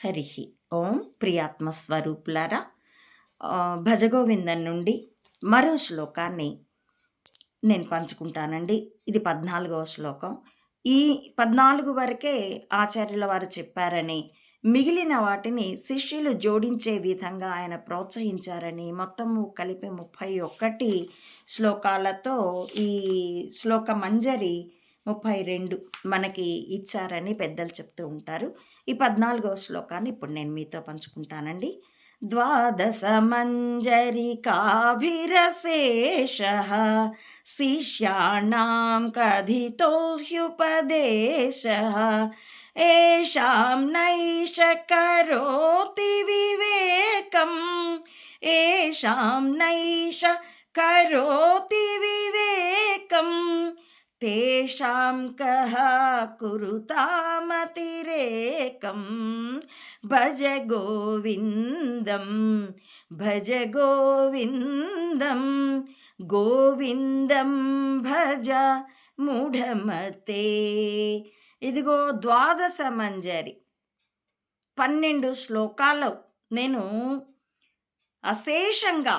హరి. ఓం ప్రియాత్మ స్వరూపులారా భజగోవిందన్ భజగోవిందం నుండి మరో శ్లోకాన్ని నేను పంచుకుంటానండి. ఇది పద్నాలుగవ శ్లోకం. ఈ పద్నాలుగు వరకే ఆచార్యుల వారు చెప్పారని మిగిలిన వాటిని శిష్యులు జోడించే విధంగా ఆయన ప్రోత్సహించారని మొత్తము కలిపి ముప్పై ఒక్కటి శ్లోకాలతో ఈ శ్లోక మంజరి ముప్పై రెండు మనకి ఇచ్చారని పెద్దలు చెప్తూ ఉంటారు. ఈ పద్నాలుగో శ్లోకాన్ని ఇప్పుడు నేను మీతో పంచుకుంటానండి. ద్వాదశ మంజరికాభిరశేష శిష్యాణం కథితో హ్యుపదేశ ఏషాం నైష కరోతి వివేకం ఏషాం నైష కరోతి వివేకం తేషాం కహ కురుతామతిరేకం భజ గోవిందం భజ గోవిందం గోవిందం భజ మూఢమతే ఇదిగో ద్వాదశ మంజరి. పన్నెండు శ్లోకాలు నేను అశేషంగా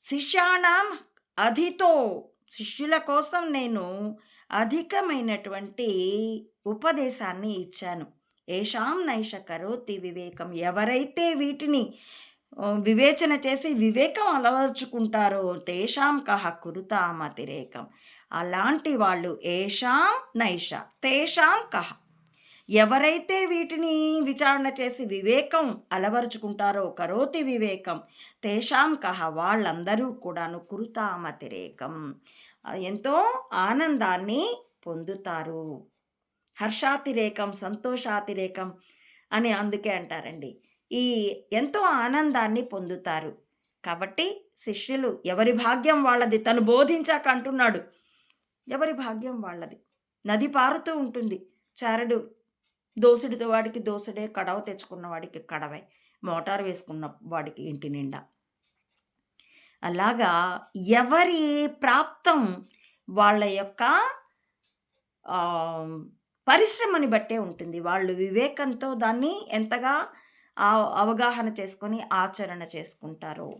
శిష్యాణం అధితో శిష్యుల కోసం నేను అధికమైనటువంటి ఉపదేశాన్ని ఇచ్చాను. ఏషాం నైష కరోతి వివేకం. ఎవరైతే వీటిని వివేచన చేసి వివేకం అలవర్చుకుంటారో తేషాం కహ కురుతామతిరేకం. అలాంటి వాళ్ళు ఏషాం నైష తేషాం కహ. ఎవరైతే వీటిని విచారణ చేసి వివేకం అలవరుచుకుంటారో కరోతి వివేకం తేషాం కహ వాళ్ళందరూ కూడాను కురుతామతిరేకం ఎంతో ఆనందాన్ని పొందుతారు. హర్షాతిరేకం సంతోషాతిరేకం అని అందుకే అంటారండి. ఈ ఎంతో ఆనందాన్ని పొందుతారు. కాబట్టి శిష్యులు ఎవరి భాగ్యం వాళ్ళది తను బోధించాక అంటున్నాడు. ఎవరి భాగ్యం వాళ్ళది? నది పారుతూ ఉంటుంది. చారడు దోసుడితో వాడికి దోసుడే కడవ తెచ్చుకున్న వాడికి కడవే మోటార్ వేసుకున్న వాడికి ఇంటి నిండా. అలాగా ఎవరి ప్రాప్తం వాళ్ళ యొక్క పరిశ్రమని బట్టే ఉంటుంది. వాళ్ళు వివేకంతో దాన్ని ఎంతగా అవగాహన చేసుకొని ఆచరణ చేసుకుంటారో.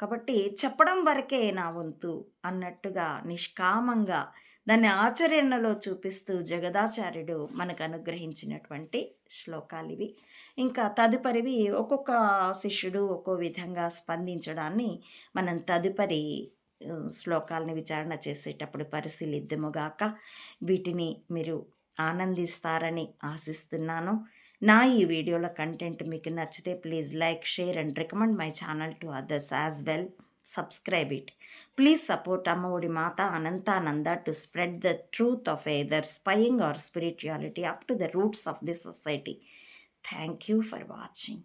కాబట్టి చెప్పడం వరకే నా వంతు అన్నట్టుగా నిష్కామంగా దాన్ని ఆచరణలో చూపిస్తూ జగదాచార్యుడు మనకు అనుగ్రహించినటువంటి శ్లోకాలు ఇవి. ఇంకా తదుపరివి ఒక్కొక్క శిష్యుడు ఒక్కో విధంగా స్పందించడాన్ని మనం తదుపరి శ్లోకాలని విచారణ చేసేటప్పుడు పరిశీలిద్దుముగాక వీటిని మీరు ఆనందిస్తారని ఆశిస్తున్నాను. నా ఈ వీడియోల కంటెంట్ మీకు నచ్చితే please like share and recommend my channel to others as well. subscribe it. Please support Ammavodi Mata Anantananda to spread the truth of either spying or spirituality up to the roots of this society. Thank you for watching.